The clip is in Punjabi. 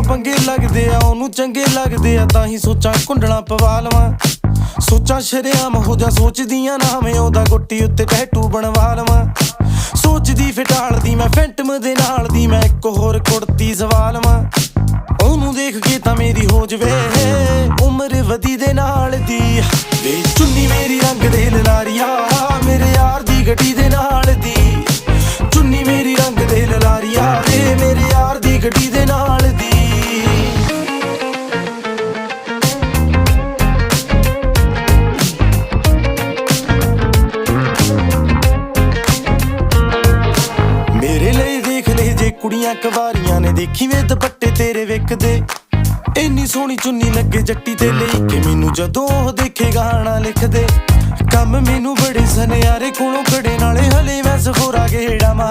ਤਾਂ ਪੰਗੇ ਲੱਗਦੇ ਆ, ਉਹਨੂੰ ਚੰਗੇ ਲੱਗਦੇ ਆ, ਤਾਂ ਹੀ ਸੋਚਾਂ ਕੁੰਡਲਾਂ ਪਵਾ ਲਵਾਂ। ਸੋਚਾਂ ਸ਼ਰੇਆਮ ਹੋ ਜਾ ਸੋਚਦੀਆਂ ਨਾ ਉਹਦਾ ਗੁੱਟੀ ਉੱਤੇ ਟੈਟੂ ਬਣਵਾ ਲਵਾਂ। ਸੋਚਦੀ ਫਟਾਲਦੀ ਮੈਂ ਫੈਂਟਮ ਦੇ ਨਾਲ ਦੀ, ਮੈਂ ਇੱਕ ਹੋਰ ਕੁੜਤੀ ਸਵਾ ਲਵਾਂ। ਉਹਨੂੰ ਦੇਖ ਕੇ ਤਾਂ ਮੇਰੀ ਹੋ ਜਵੇ, ਉਮਰ ਵਧੀ ਦੇ ਨਾਲ ਦੀ। ਵੇ ਚੁੰਨੀ ਮੇਰੀ ਰੰਗ ਦੇ ਲਲਾਰੀਆ, ਮੇਰੇ ਯਾਰ ਦੀ ਗੱਡੀ ਦੇ ਨਾਲ ਦੀ। ਚੁੰਨੀ ਮੇਰੀ ਰੰਗ ਦੇ ਲਲਾਰੀਆ, ਵੇ ਮੇਰੇ ਯਾਰ ਦੀ ਗੱਡੀ ਦੇ ਨਾਲ ਦੀ। ਕੁੜੀਆਂ ਕਵਾਰੀਆਂ ਨੇ ਦੇਖੀ ਵੇ ਦੁਪੱਟੇ ਤੇਰੇ ਵੇਖਦੇ। ਇੰਨੀ ਸੋਹਣੀ ਚੁੰਨੀ ਲੱਗੇ ਜੱਟੀ ਤੇ ਲਈ ਕਿ ਮੈਨੂੰ ਜਦੋਂ ਉਹ ਦੇਖੇ ਗਾਣਾ ਲਿਖਦੇ। ਕੰਮ ਮੈਨੂੰ ਬੜੇ ਸਨਿਆਰੇ ਕੋਲੋਂ ਕੜੇ ਨਾਲੇ ਹਲੇ ਮੈਂ ਸਫੋਰਾ ਗੇੜਾ ਮਾਰ